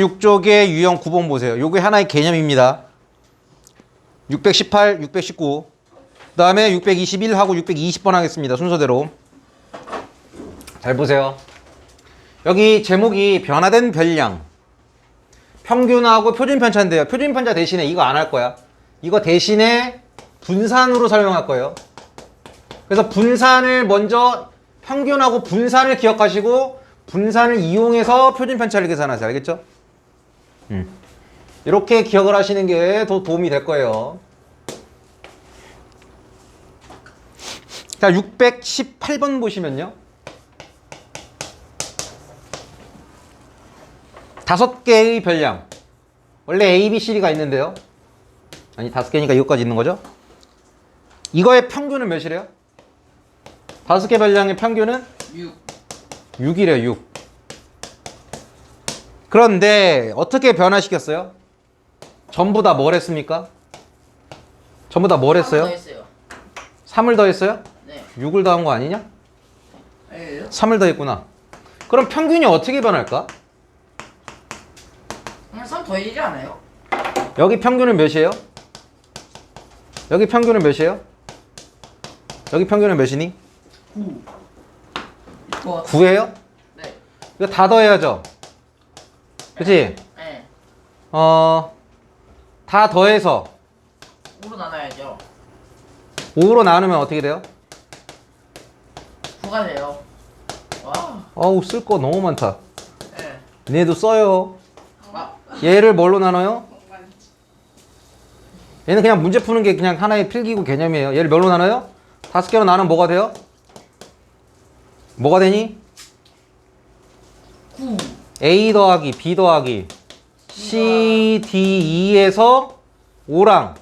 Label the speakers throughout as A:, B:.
A: 6쪽의 유형 9번 보세요. 요게 하나의 개념입니다. 618, 619. 그 다음에 621하고 620번 하겠습니다. 순서대로. 잘 보세요. 여기 제목이 변화된 별량. 평균하고 표준 편차인데요. 표준 편차 대신에 이거 안 할 거야. 이거 대신에 분산으로 설명할 거예요. 그래서 분산을 먼저 평균하고 분산을 기억하시고 분산을 이용해서 표준 편차를 계산하세요. 알겠죠? 음. 이렇게 기억을 하시는 게 더 도움이 될 거예요. 자, 618번 보시면요. 다섯 개의 별량. 원래 A, B, C, D가 있는데요. 아니, 다섯 개니까 이것까지 있는 거죠? 이거의 평균은 몇이래요? 다섯 개 별량의 평균은
B: 6
A: 6이래요, 6. 그런데 어떻게 변화시켰어요? 전부 다 뭘 했습니까? 전부 다 뭘 했어요?
B: 했어요.
A: 3을 더했어요?
B: 네.
A: 6을 더한 거 아니냐?
B: 에요?
A: 3을 더했구나. 그럼 평균이 어떻게 변할까?
B: 그럼 3 더해지지 않아요?
A: 여기 평균은 몇이에요? 여기 평균은 몇이에요? 여기 평균은 몇이니?
B: 9 9
A: 9예요?
B: 네.
A: 이거 다 더해야죠. 그치?
B: 네.
A: 어, 다 더해서
B: 5로 나눠야죠.
A: 5로 나누면 어떻게 돼요?
B: 9가 돼요. 와.
A: 어우, 쓸 거 너무 많다.
B: 네.
A: 얘도 써요.
B: 아,
A: 얘를 뭘로 나눠요? 얘는 그냥 문제 푸는 게 그냥 하나의 필기구 개념이에요. 얘를 뭘로 나눠요? 다섯 개로 나누면 뭐가 돼요? 뭐가 되니?
B: 9
A: A 더하기 B 더하기 C, D, E에서 5랑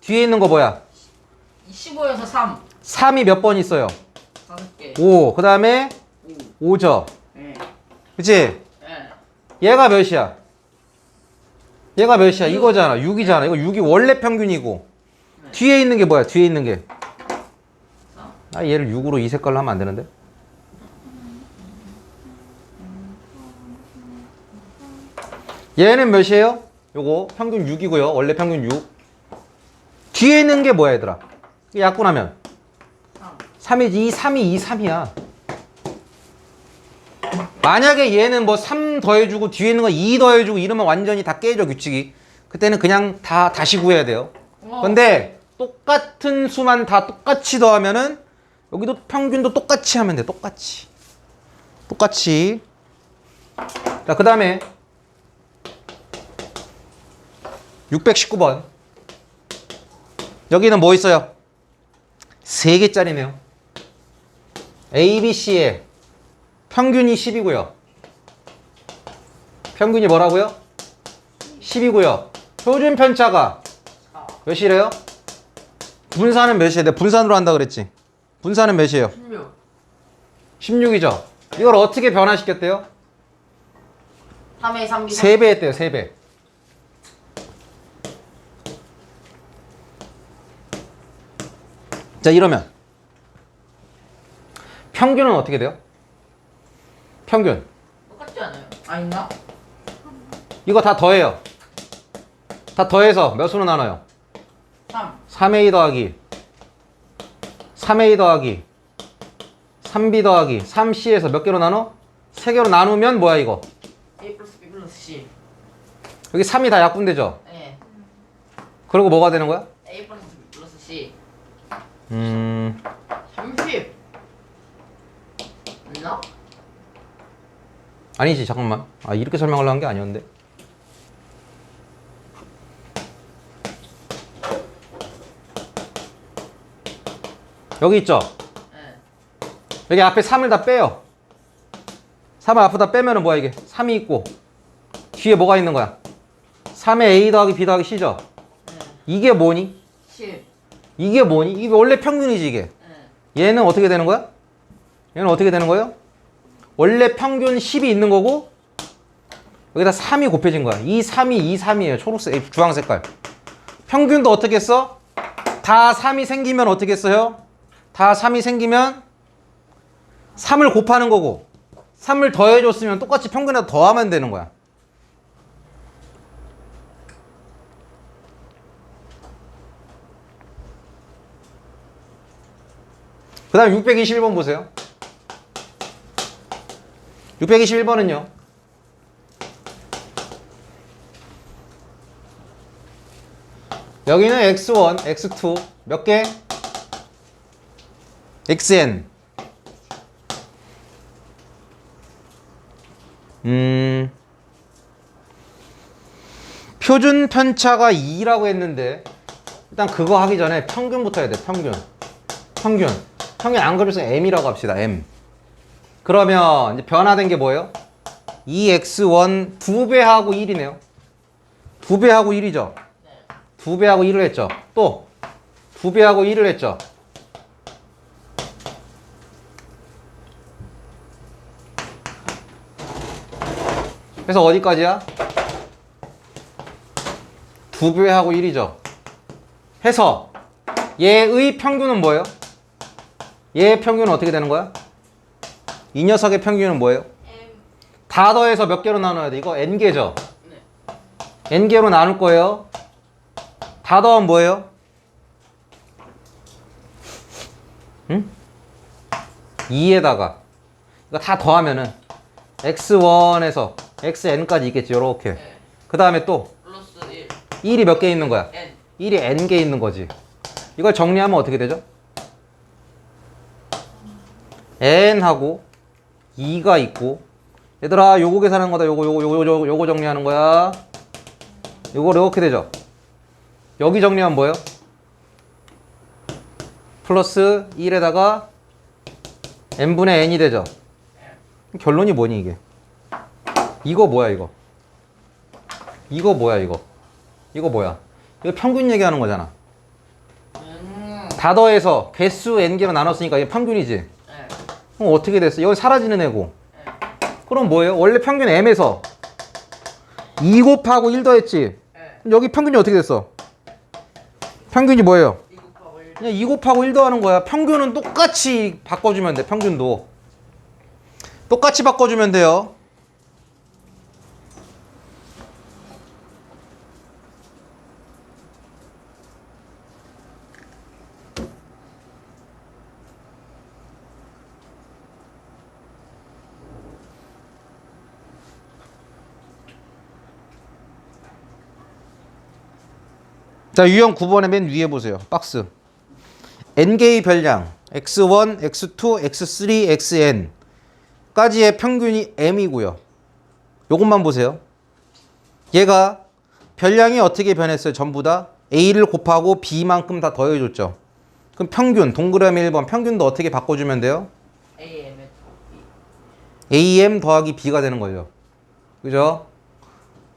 A: 뒤에 있는 거 뭐야?
B: 15에서 3
A: 3이 몇 번 있어요?
B: 5개
A: 5. 그 다음에
B: 5
A: 5죠.
B: 네.
A: 그치?
B: 네.
A: 얘가 몇이야? 얘가 몇이야? 이거잖아. 6이잖아. 이거 6이 원래 평균이고. 뒤에 있는 게 뭐야? 뒤에 있는 게. 아, 얘를 6으로 이 색깔로 하면 안 되는데? 얘는 몇이에요? 요거 평균 6이고요. 원래 평균 6. 뒤에 있는 게 뭐야, 얘들아? 약분하면
B: 3
A: 3이지. 이 3이 이 3이야. 만약에 얘는 뭐 3 더해주고 뒤에 있는 거 2 더해주고 이러면 완전히 다 깨져 규칙이. 그때는 그냥 다 다시 구해야 돼요. 근데 똑같은 수만 다 똑같이 더하면은 여기도 평균도 똑같이 하면 돼. 똑같이. 똑같이. 자, 그 다음에 619번. 여기는 뭐 있어요? 3개짜리네요. A, B, C의 평균이 10이고요. 평균이 뭐라고요? 10이고요. 표준 편차가
B: 4
A: 몇이래요? 분산은 몇이에요? 내가 분산으로 한다 그랬지. 분산은 몇이에요?
B: 16
A: 16이죠. 이걸 어떻게 변화시켰대요?
B: 3에 3기
A: 3배 했대요, 3배. 자, 이러면 평균은 어떻게 돼요? 평균.
B: 똑같지 않아요? 아닌가?
A: 이거 다 더해요. 다 더해서 몇 수로 나눠요?
B: 3
A: 3a 더하기 3a 더하기 3b 더하기 3c에서 몇 개로 나눠? 3개로 나누면 뭐야 이거?
B: A 플러스 B 플러스 C
A: 여기 3이 다 약분되죠?
B: 네.
A: 그리고 뭐가 되는 거야?
B: A 플러스 B 플러스 C
A: 음...
B: 30 맞나?
A: 아니지 잠깐만 아 이렇게 설명하려고 한 게 아니었는데 여기 있죠?
B: 네.
A: 여기 앞에 3을 다 빼요 3을 앞에 다 빼면은 뭐야 이게 3이 있고 뒤에 뭐가 있는 거야 3에 A 더하기 B 더하기 C죠?
B: 네.
A: 이게 뭐니?
B: 10
A: 이게 뭐니? 이게 원래 평균이지 이게
B: 네.
A: 얘는 어떻게 되는 거야? 얘는 어떻게 되는 거예요? 원래 평균 10이 있는 거고 여기다 3이 곱해진 거야. 이 3이 이 3이에요. 초록색, 주황 색깔. 평균도 어떻게 써? 다 3이 생기면 어떻게 써요? 다 3이 생기면 3을 곱하는 거고 3을 더해줬으면 똑같이 평균에다 더하면 되는 거야. 그 다음에 621번 보세요. 621번은요. 여기는 x1, x2 몇 개? xn. 음. 표준 편차가 2라고 했는데 일단 그거 하기 전에 평균부터 해야 돼. 평균. 평균. 평균 안 그려서 m이라고 합시다. m. 그러면 이제 변화된 게 뭐예요? 2x1 두 배하고 1이네요. 두 배하고 1이죠. 두 배하고 1을 했죠. 또 두 배하고 1을 했죠. 그래서 어디까지야? 두 배하고 1이죠. 해서 얘의 평균은 뭐예요? 얘의 평균은 어떻게 되는 거야? 이 녀석의 평균은 뭐예요? 다 더해서 몇 개로 나눠야 돼? 이거 n개죠?
B: 네.
A: n개로 나눌 거예요. 다 더하면 뭐예요? 응? 2에다가 이거 다 더하면은 x1에서 xn까지 있겠지 요렇게
B: 네.
A: 그 다음에 또
B: 플러스 1
A: 1이 몇 개 있는 거야?
B: n
A: 1이 n개 있는 거지 이걸 정리하면 어떻게 되죠? N하고 2가 있고 얘들아 요거 계산하는 거다. 요거 요거 요거 요거, 요거 정리하는 거야. 요거 이렇게 되죠? 여기 정리하면 뭐예요? 플러스 1에다가 n분의 n이 되죠? 결론이 뭐니 이게? 이거 뭐야 이거? 이거 뭐야 이거? 이거 뭐야? 이거 평균 얘기하는 거잖아.
B: 음.
A: 다 더해서 개수 n개로 나눴으니까 이게 평균이지.
B: 네.
A: 그럼 어떻게 됐어? 여기 사라지는 애고
B: 네.
A: 그럼 뭐예요? 원래 평균 m에서 2 곱하고 1 더했지 여기 평균이 어떻게 됐어? 평균이 뭐예요?
B: 2 곱하고 1
A: 그냥 2 곱하고 1 더하는 거야 평균은 똑같이 바꿔주면 돼 평균도 똑같이 바꿔주면 돼요 자 유형 9번의 맨 위에 보세요. 박스. N개의 별량 x1, x2, x3, xn 까지의 평균이 m이고요. 요것만 보세요. 얘가 별량이 어떻게 변했어요? 전부 다 a를 곱하고 b만큼 다 더해줬죠. 그럼 평균 동그라미 1번 평균도 어떻게 바꿔주면 돼요? Am 더하기 b가 되는 거죠 그죠?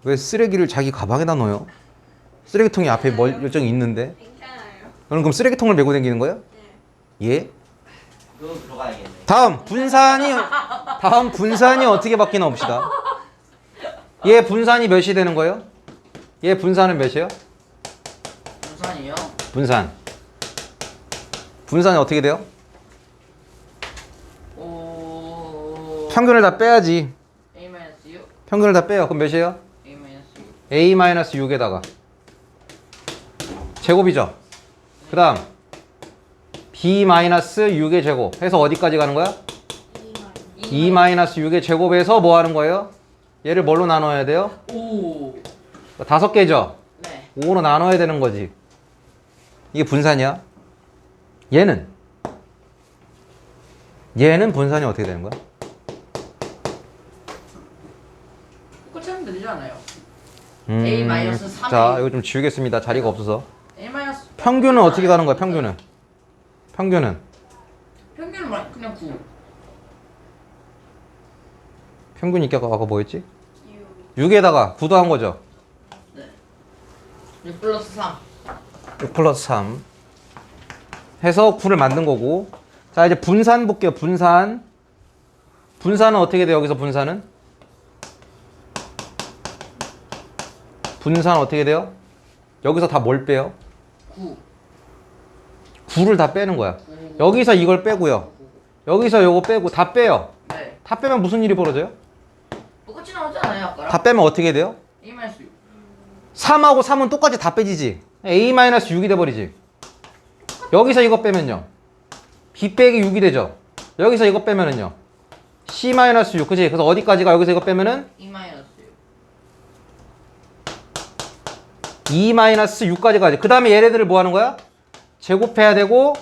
A: 왜 쓰레기를 자기 가방에다 넣어요? 쓰레기통이 앞에 멀 열정이 있는데
C: 괜찮아요.
A: 너는 그럼 쓰레기통을 메고 다니는 거예요? 예?
D: 그거 들어가야겠네.
A: 다음 분산이 다음 분산이 어떻게 바뀌나 봅시다. 얘 분산이 몇이 되는 거예요? 얘 분산은 몇이에요?
B: 분산이요?
A: 분산. 분산이 어떻게 돼요?
B: 오
A: 평균을 다 빼야지.
B: a 마이너스 6
A: 평균을 다 빼요. 그럼 몇이에요?
B: a 마이너스 6
A: a 6에다가 제곱이죠. 그 다음 b 6의 제곱 해서 어디까지 가는 거야? 2 6의 제곱에서 뭐 하는 거예요? 얘를 뭘로 나눠야 돼요?
B: 오
A: 다섯 개죠.
B: 네
A: 5로 나눠야 되는 거지. 이게 분산이야. 얘는 얘는 분산이 어떻게 되는 거야?
B: 하면 되지 않아요?
A: 음,
B: A 마이너스 3A.
A: 자, 이거 좀 지우겠습니다. 자리가 없어서. 평균은 어떻게 가는 거야? 평균은. 평균은
B: 평균은 말- 그냥 9
A: 평균 있게 아까 뭐였지? 6에다가 9 더한 거죠.
B: 6 플러스 3
A: 6 플러스 3 해서 9를 만든 거고. 자, 이제 분산 볼게요. 분산. 분산은 어떻게 돼요? 여기서 분산은? 분산 어떻게 돼요? 여기서 다 뭘 빼요?
B: 9
A: 9를 다 빼는 거야. 여기서 이걸 빼고요. 여기서 요거 빼고 다 빼요.
B: 네
A: 다 빼면 무슨 일이 벌어져요?
B: 똑같이 나오지 않아요 아까랑?
A: 다 빼면 어떻게 돼요?
B: a 마이너스 6
A: 3하고 3은 똑같이 다 빼지지. A-6이 돼버리지. 여기서 이거 빼면요. b 빼기 6이 되죠. 여기서 이거 빼면은요. c-6 그지? 그래서 어디까지가 여기서 이거 빼면은
B: 2 마이너스
A: 2-6까지 가지. 그 다음에 얘네들을 뭐 하는 거야? 제곱해야 되고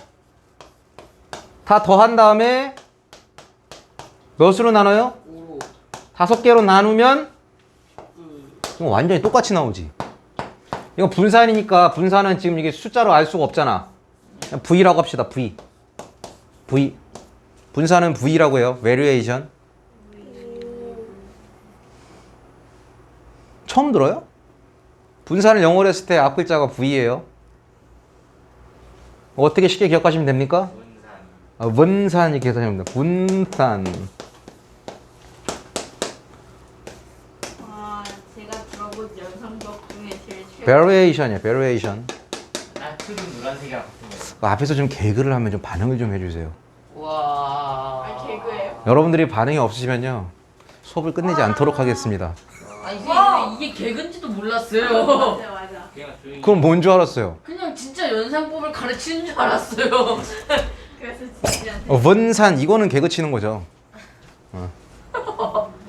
A: 다 더한 다음에 몇으로 나눠요?
B: 5로
A: 다섯 개로 나누면 이거 완전히 똑같이 나오지. 이건 분산이니까 분산은 지금 이게 숫자로 알 수가 없잖아. V라고 합시다. V. V. 분산은 V라고 해요. variation. 처음 들어요? 분산을 영어로 했을 때 앞 글자가 V예요. 어떻게 쉽게 기억하시면 됩니까? 아, 분산 이렇게 해서 하면 됩니다. 분산.
C: 아, 제가 들어본 연상법 중에 제일 최고.
A: variation이야. variation.
D: 나트륨 노란색이랑 같은 거.
A: 그 앞에서 좀 개그를 하면 좀 반응을 좀 해주세요.
B: 와
C: 아, 개그예요?
A: 여러분들이 반응이 없으시면요 수업을 끝내지 않도록 하겠습니다.
B: 아 이게
C: 와.
B: 이게 개근지도 몰랐어요
C: 맞아, 맞아.
D: 그냥 조용히.
A: 그럼 뭔 줄 알았어요?
B: 그냥 진짜 연상법을 가르치는 줄 알았어요
C: 그래서 진짜
A: 어, 원산 이거는 개그 치는 거죠. 어.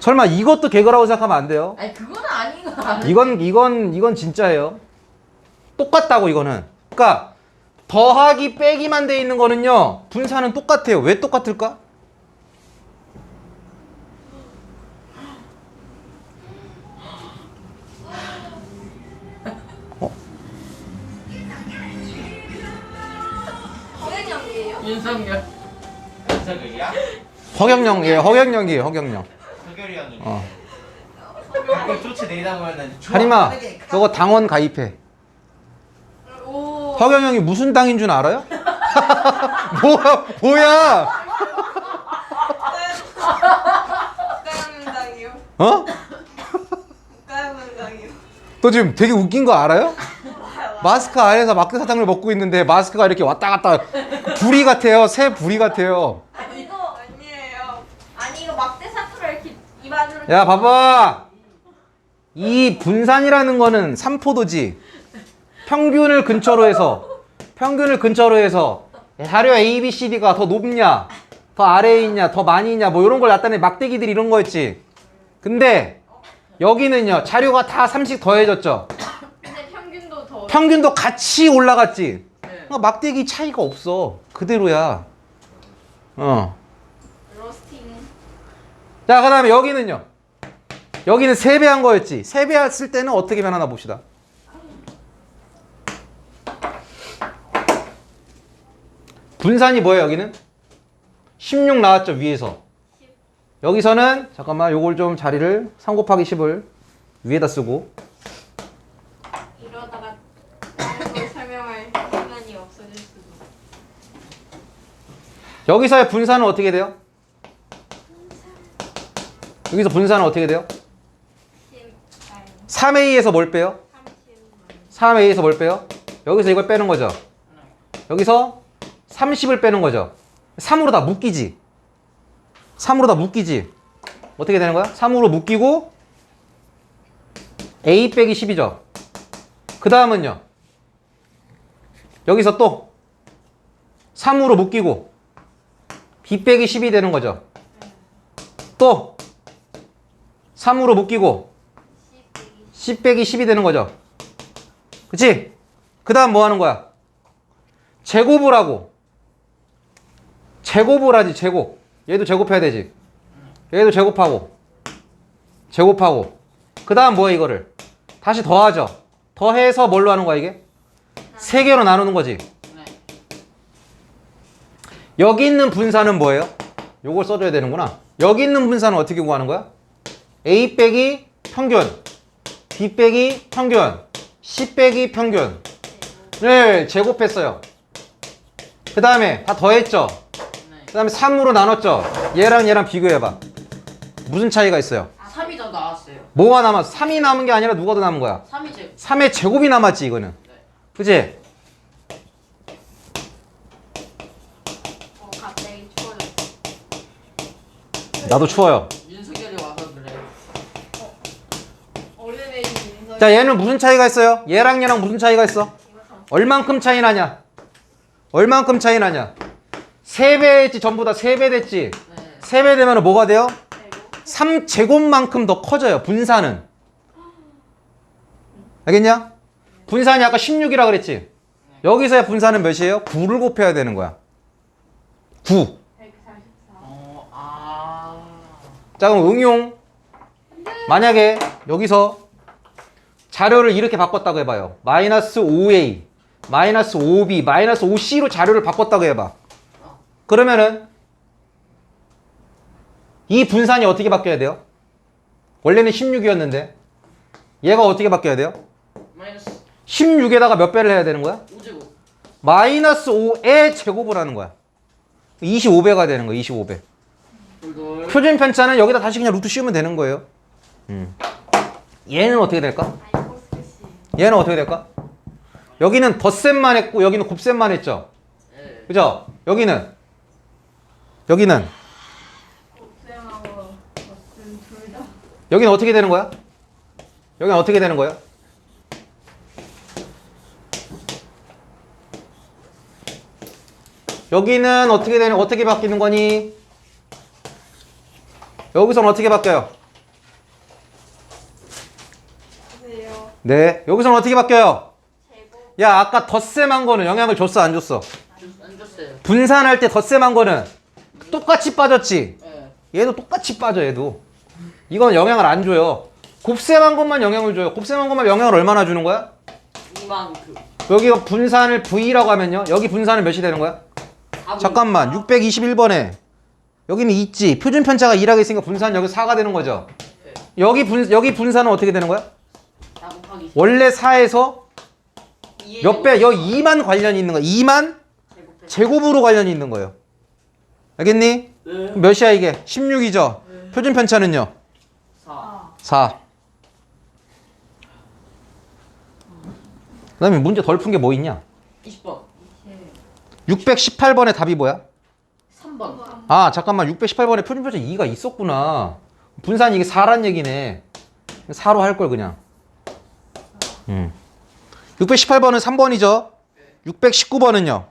A: 설마 이것도 개그라고 생각하면 안 돼요.
B: 아니 그건 아닌 거 알아
A: 이건 이건 이건 진짜예요. 똑같다고 이거는. 그러니까 더하기 빼기만 돼 있는 거는요 분산은 똑같아요. 왜 똑같을까?
B: 윤석열
D: 윤석열이야?
A: 허경영 예 허경영이에요 허경영.
D: 석열이 형이.
A: 어.
D: 가끔 내리다 보면은. 좋아,
A: 하림아. 너거 당원 가입해.
C: 오.
A: 허경영이 무슨 당인 줄 알아요? 뭐야 뭐야?
C: 국가연맹당이요?
A: 어?
C: 국가연맹당이요?
A: 너 지금 되게 웃긴 거 알아요? 마스크 안에서 마크 사탕을 먹고 있는데 마스크가 이렇게 왔다 갔다 부리 같아요. 새 부리 같아요.
C: 아니, 이거 아니에요. 아니, 이거 막대 사투를 이렇게 입 안으로.
A: 야 봐봐. 이 분산이라는 거는 삼포도지. 평균을 근처로 해서 평균을 근처로 해서 자료 A, B, C, D가 더 높냐, 더 아래에 있냐, 더 많이 있냐, 뭐 이런 걸 나타내 막대기들이 이런 거였지. 근데 여기는요 자료가 다 3씩 더해졌죠. 평균도 같이 올라갔지.
B: 네.
A: 그러니까 막대기 차이가 없어. 그대로야. 어.
C: 로스팅.
A: 자, 그 다음에 여기는요. 여기는 세배한 거였지. 세배 했을 때는 어떻게 변하나 봅시다. 분산이 뭐예요, 여기는? 16 나왔죠, 위에서. 여기서는, 잠깐만, 요걸 좀 자리를 3 곱하기 10을 위에다 쓰고.
C: 이러다가 다른 걸 설명할 시간이 없어질 수도.
A: 여기서의 분산은 어떻게 돼요? 여기서 분산은 어떻게 돼요?
C: 10,
A: 3A에서 뭘 빼요?
C: 30.
A: 3A에서 뭘 빼요? 여기서 이걸 빼는 거죠. 여기서 30을 빼는 거죠. 3으로 다 묶이지. 3으로 다 묶이지. 어떻게 되는 거야? 3으로 묶이고 A 빼기 10이죠. 그 다음은요. 여기서 또 3으로 묶이고 B 빼기 10이 되는 거죠. 또 3으로 묶이고 10 빼기 10이 되는 거죠. 그치? 그 다음 뭐 하는 거야? 제곱을 하고. 제곱을 하지, 제곱. 얘도 제곱해야 되지. 얘도 제곱하고. 제곱하고. 그 다음 뭐야, 이거를? 다시 더하죠. 더해서 뭘로 하는 거야, 이게? 세 개로 나누는 거지.
B: 네.
A: 여기 있는 분산은 뭐예요? 요걸 써줘야 되는구나. 여기 있는 분산은 어떻게 구하는 거야? A 빼기 평균, B 빼기 평균, C 빼기 평균. 네, 제곱했어요. 그 다음에 다 더했죠?
B: 네.
A: 그 다음에 3으로 나눴죠? 얘랑 얘랑 비교해봐. 무슨 차이가 있어요?
B: 3이 더 나왔어요
A: 뭐가 남았어? 3이 남은 게 아니라 누가 더 남은 거야?
B: 3이 제
A: 3의 제곱이 남았지, 이거는. 그지?
C: 어, 갑자기 추워졌어.
A: 나도 추워요.
B: 윤석열이 와서 그래요
C: 오늘의 인성.
A: 자, 얘는 무슨 차이가 있어요? 얘랑 얘랑 무슨 차이가 있어? 얼만큼 차이 나냐? 얼만큼 차이 나냐? 3배 했지 전부 다 3배 됐지
B: 네.
A: 3배 되면 뭐가 돼요?
C: 되고
A: 3제곱만큼 더 커져요 분산은 알겠냐? 분산이 아까 16이라 그랬지 여기서의 분산은 몇이에요? 9를 곱해야 되는 거야 9
C: 144
B: 어, 아.
A: 자 그럼 응용 만약에 여기서 자료를 이렇게 바꿨다고 해봐요 마이너스 5a 마이너스 5b 마이너스 5c로 자료를 바꿨다고 해봐 그러면은 이 분산이 어떻게 바뀌어야 돼요? 원래는 16이었는데 얘가 어떻게 바뀌어야 돼요?
B: 마이너스
A: 16에다가 몇 배를 해야 되는 거야?
B: 5제곱.
A: 마이너스 5의 제곱을 하는 거야 25배가 되는 거야 25배
B: 돌돌.
A: 표준 편차는 여기다 다시 그냥 루트 씌우면 되는 거예요. 음. 얘는 어떻게 될까? 얘는 어떻게 될까? 여기는 덧셈만 했고 여기는 곱셈만 했죠.
B: 네.
A: 그죠? 여기는 여기는 여기는 어떻게 되는 거야? 여기는 어떻게 되는 거야? 여기는 어떻게 되는 어떻게 바뀌는 거니? 여기서는 어떻게 바뀌어요?
C: 보세요
A: 네. 여기서는 어떻게 바뀌어요?
C: 제곱
A: 야, 아까 덧셈한 거는 영향을 줬어, 안 줬어?
B: 주- 안 줬어요.
A: 분산할 때 덧셈한 거는 똑같이 빠졌지?
B: 네.
A: 얘도 똑같이 빠져, 얘도. 이건 영향을 안 줘요. 곱셈한 것만 영향을 줘요. 곱셈한 것만 영향을 얼마나 주는 거야?
B: 이만큼.
A: 여기가 분산을 V라고 하면요. 여기 분산은 몇이 되는 거야? 잠깐만, 621번에 여기는 있지. 표준 편차가 2라고 있으니까 분산 여기 4가 되는 거죠.
B: 네.
A: 여기 분 여기 분산은 어떻게 되는 거야?
B: 4 곱하기
A: 원래 4에서
B: 2의
A: 몇 배? 여 2만 관련이 있는 거야. 2만
B: 제곱해.
A: 제곱으로 관련이 있는 거예요. 알겠니?
B: 네.
A: 그럼 몇이야 이게? 16이죠. 표준 편차는요?
B: 4.
C: 아
A: 4. 그다음에 문제 덜 푼 게 뭐 있냐?
B: 20번.
A: 618번의 답이 뭐야?
B: 3번.
A: 아, 잠깐만. 618번에 표준 편차 2가 있었구나. 분산 이게 4란 얘기네. 4로 할 걸 그냥. 음. 618번은 3번이죠. 619번은요.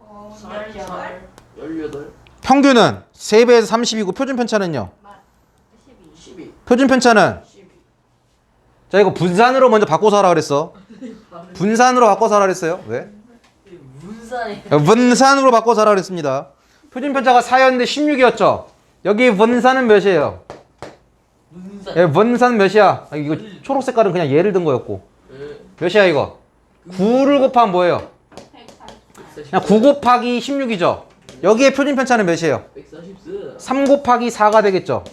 C: 어,
B: 18.
C: 18
B: 18.
A: 평균은 3배에서 30이고 표준 편차는요.
C: 12
B: 12.
A: 표준 편차는
B: 12.
A: 자 이거 분산으로 먼저 바꿔서 하라 그랬어. 분산으로 바꿔서 하라 그랬어요. 왜? 분산으로 바꿔서 하라 그랬습니다. 표준 편차가 4였는데 16이었죠. 여기 분산은 몇이에요?
B: 문산.
A: 예, 분산 몇이야? 아, 이거 초록 색깔은 그냥 예를 든 거였고.
B: 네.
A: 몇이야 이거? 9를 곱하면 뭐예요?
C: 140
A: 그냥 9 곱하기 16이죠. 여기에 표준 편차는 몇이에요?
B: 144.
A: 3 곱하기 4가 되겠죠.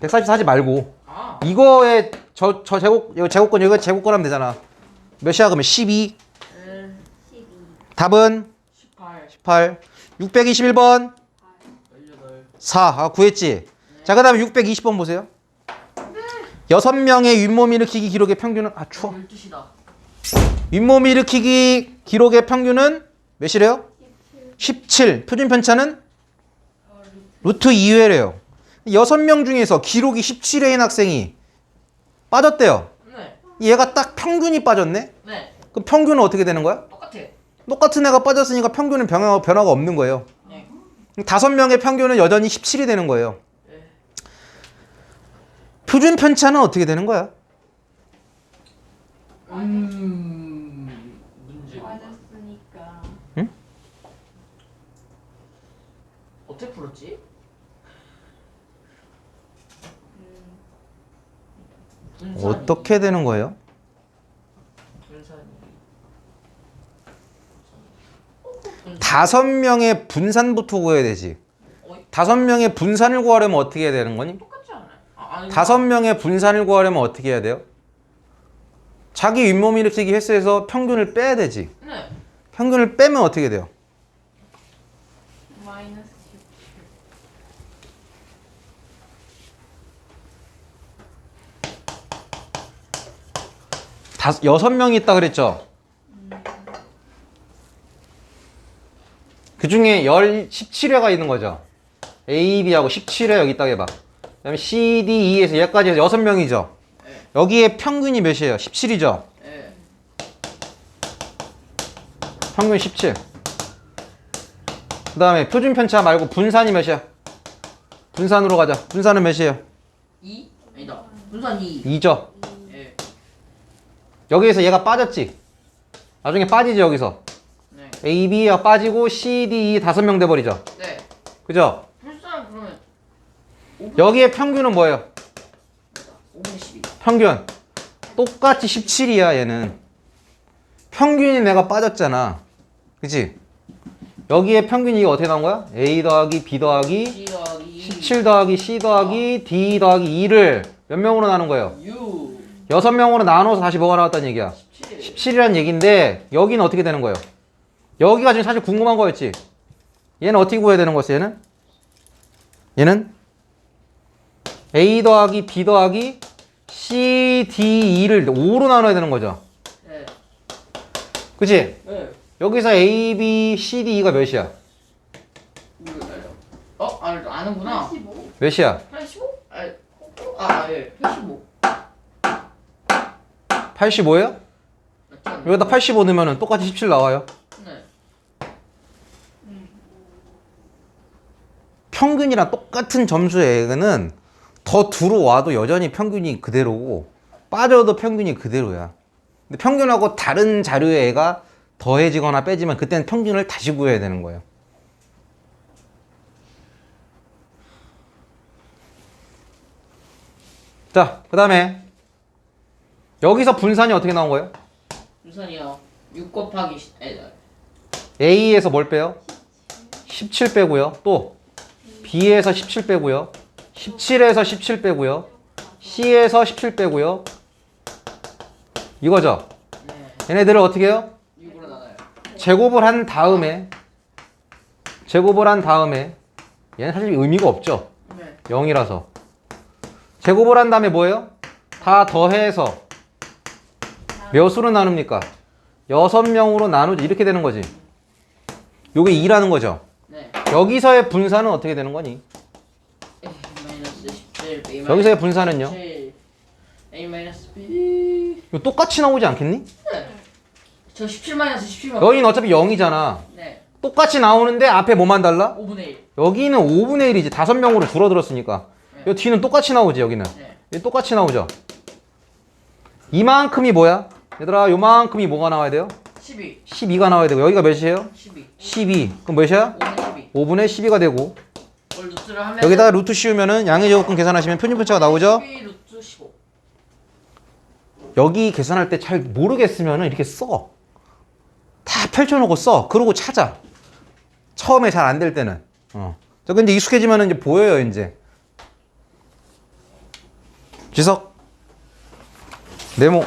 A: 144 하지 말고
B: 아.
A: 이거에 저, 저 제곱 이거 제곱권 이거 제곱권 하면 되잖아. 몇이야 그러면 12.
B: 네.
C: 12
A: 답은
B: 18.
A: 18. 621번
B: 18.
A: 4. 아, 구했지. 자, 그 다음에 620번 보세요. 여섯 명의 윗몸 일으키기 기록의 평균은 아, 추워.
B: 12시다.
A: 윗몸 일으키기 기록의 평균은 몇이래요? 17. 표준 편차는 루트 2회래요. 여섯 명 중에서 기록이 17회인 학생이 빠졌대요.
B: 네.
A: 얘가 딱 평균이 빠졌네.
B: 네.
A: 그럼 평균은 어떻게 되는 거야?
B: 똑같아.
A: 똑같은 애가 빠졌으니까 평균은 변화, 변화가 없는 거예요.
B: 네.
A: 다섯 명의 평균은 여전히 17이 되는 거예요.
B: 네.
A: 표준 편차는 어떻게 되는 거야?
B: 음. 문제.
C: 맞았으니까
B: 어떻게 풀었지?
C: 음.
A: 어떻게 되는 거예요?
B: 분산이.
A: 다섯 명의 분산부터 구해야 되지. 다섯 명의 분산을 구하려면 어떻게 해야 되는 거니?
B: 똑같지 않아요? 아, 아니.
A: 다섯 명의 분산을 구하려면 어떻게 해야 돼요? 자기 윗몸 일으키기 횟수에서 평균을 빼야 되지.
B: 네.
A: 평균을 빼면 어떻게 돼요?
C: 마이너스 17
A: 다섯 여섯 명이 있다 그랬죠. 중에 열 17회가 있는 거죠. A, B하고 17회 여기 있다 해봐. 그 다음에 C, D, E에서 얘까지 해서 여섯 명이죠. 여기에 평균이 몇이에요? 17이죠.
B: 네.
A: 평균 17. 그 다음에 표준 편차 말고 분산이 몇이야? 분산으로 가자. 분산은 몇이에요?
B: 2? 아니다. 분산 2.
A: 2죠.
B: 예.
A: 여기에서 얘가 빠졌지. 나중에 빠지지 여기서.
B: 네.
A: A, B가 빠지고 C, D, E 다섯 명 돼버리죠.
B: 네.
A: 그죠?
B: 불산 그러면 5분
A: 여기에 평균은 뭐예요?
B: 5분의 12.
A: 평균. 똑같이 17이야 얘는. 평균이 내가 빠졌잖아. 그치? 여기에 평균이 어떻게 나온 거야? A 더하기 B 더하기
B: C 더하기
A: 17 더하기 C 더하기 D 더하기 2를 몇 명으로 나눈 거예요?
B: 6.
A: 여섯 명으로 나눠서 다시 뭐가 나왔다는 얘기야?
B: 17.
A: 17이라는 얘기인데 여기는 어떻게 되는 거예요? 여기가 지금 사실 궁금한 거였지. 얘는 어떻게 구해야 되는 거였어? 얘는? 얘는 A 더하기 B 더하기 C, D, E를 5로 나눠야 되는 거죠.
B: 네.
A: 그치?
B: 네.
A: 여기서 A, B, C, D, E가 몇이야?
B: 어? 아, 아는구나.
C: 85?
A: 몇이야?
B: 85? 아, 아, 예. 85.
A: 85예요?
B: 맞죠?
A: 여기다 85 넣으면 똑같이 17 나와요. 평균이랑 똑같은 점수의 애는 더 들어와도 여전히 평균이 그대로고 빠져도 평균이 그대로야. 근데 평균하고 다른 자료의 애가 더해지거나 빼지면 그때는 평균을 다시 구해야 되는 거예요. 자, 그 다음에 여기서 분산이 어떻게 나온 거예요?
B: 분산이요. 6 곱하기 10. 에,
A: A에서 뭘 빼요? 17 빼고요. 또 B에서 17 빼고요. 17에서 17 빼고요. C에서 17 빼고요. 이거죠.
B: 네.
A: 얘네들을 어떻게 해요?
B: 6으로 나눠요.
A: 제곱을 한 다음에 제곱을 한 다음에 얘는 사실 의미가 없죠.
B: 네.
A: 0이라서 제곱을 한 다음에 뭐예요? 다 더해서 몇으로 나눕니까? 6명으로 나누지 이렇게 되는 거지. 요게 2라는 거죠.
B: 네.
A: 여기서의 분산은 어떻게 되는 거니?
B: A 마이너스 17. B
A: 여기서의 분산은요?
B: 17. A 마이너스 B.
A: 이거 똑같이 나오지 않겠니?
B: 네. 저17 마이너스 17만.
A: 여기는 어차피 0이잖아.
B: 네.
A: 똑같이 나오는데 앞에 뭐만 달라?
B: 5분의 1.
A: 여기는 5분의 1이지. 다섯 명으로 줄어들었으니까. 이 뒤는 똑같이 나오지, 여기는.
B: 네.
A: 이 똑같이 나오죠. 이만큼이 뭐야? 얘들아, 요만큼이 뭐가 나와야 돼요?
B: 12.
A: 12가 나와야 되고, 여기가 몇이에요?
B: 12.
A: 12. 그럼 몇이야?
B: 5분의 12.
A: 5분의 12가 되고 여기다 루트 씌우면은 양의 제곱근 계산하시면 표준분차가 나오죠?
B: 루트 15.
A: 여기 계산할 때 잘 모르겠으면 이렇게 써. 다 펼쳐놓고 써. 그러고 찾아. 처음에 잘 안 될 때는. 어. 근데 익숙해지면 이제 보여요 이제. 지석. 네모.